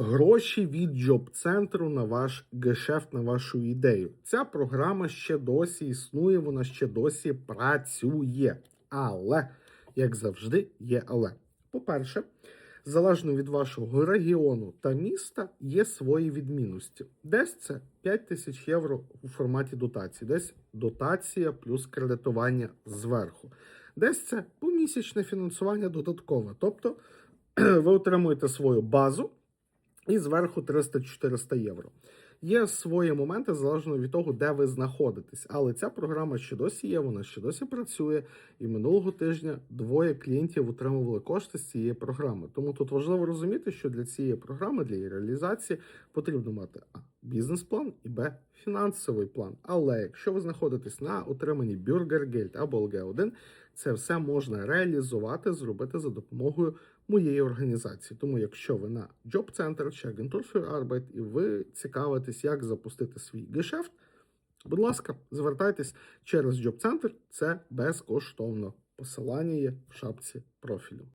Гроші від джоб-центру на ваш гешефт, на вашу ідею. Ця програма ще досі існує, вона ще досі працює. Але, як завжди, є але. По-перше, залежно від вашого регіону та міста, є свої відмінності. Десь це 5 тисяч євро у форматі дотації, десь дотація плюс кредитування зверху. Десь це помісячне фінансування додаткове. Тобто ви отримуєте свою базу і зверху 300-400 євро. Є свої моменти залежно від того, де ви знаходитесь. Але ця програма ще досі є, вона ще досі працює. І минулого тижня двоє клієнтів отримували кошти з цієї програми. Тому тут важливо розуміти, що для цієї програми, для її реалізації, потрібно мати а бізнес-план і б фінансовий план. Але якщо ви знаходитесь на отриманні Бюргергельд або ЛГ1, це все можна реалізувати, зробити за допомогою моєї організації. Тому, якщо ви на Job Center чи Agentur für Arbeit і ви цікавитесь, як запустити свій гешефт, будь ласка, звертайтесь через Job Center, це безкоштовно. Посилання є в шапці профілю.